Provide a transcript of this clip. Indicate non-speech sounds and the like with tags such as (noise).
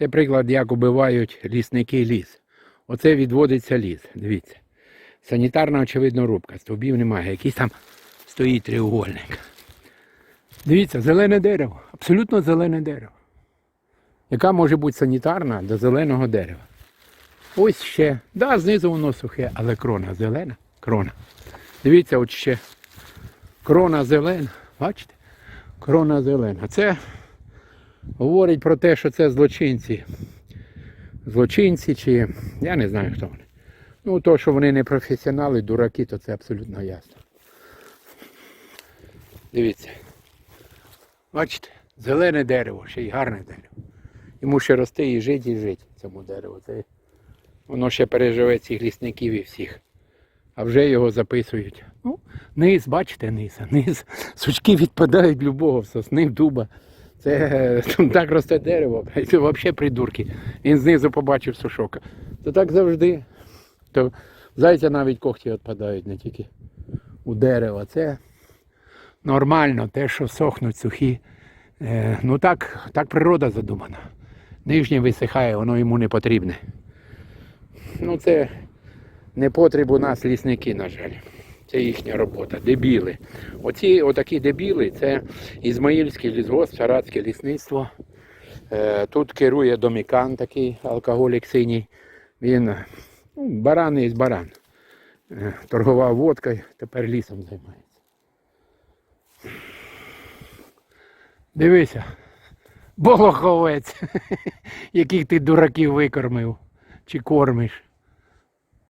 Це приклад, як убивають лісники ліс. Оце відводиться ліс. Дивіться. Санітарна, очевидно, рубка. Стовбів немає. Якийсь там стоїть треугольник. Дивіться, зелене дерево. Абсолютно зелене дерево. Яка може бути санітарна до зеленого дерева? Ось ще. Да, знизу воно сухе, але крона зелена. Крона. Дивіться, от ще крона зелена. Бачите? Крона зелена. Це говорить про те, що це злочинці. Злочинці чи я не знаю хто вони. Ну, то, що вони не професіонали, дураки, то це абсолютно ясно. Дивіться. Бачите, зелене дерево, ще й гарне дерево. Йому ще рости і жити, і жити цьому дереву. Це, воно ще переживе цих лісників і всіх. А вже його записують. Ну, низ, бачите, низ, а низ. Сучки відпадають любого сосни, в дуба. Це (laughs) так росте дерево, це взагалі придурки. Він знизу побачив сушок. Це так завжди. То зайця навіть когті відпадають, не тільки у дерева. Це нормально, те, що сохнуть сухі. Е, ну так, так природа задумана. Нижнє висихає, воно йому не потрібне. Ну це не потріб у нас лісники, на жаль. Це їхня робота. Дебіли. Оці отакі дебіли це Ізмаїльський лісгосп, Саратське лісництво. Е, Тут керує домікан такий алкоголік синій. Він ну, баран є баран. Е, Торгував водкою, тепер лісом займається. Дивися. Болоховець, (laughs) яких ти дураків викормив чи кормиш.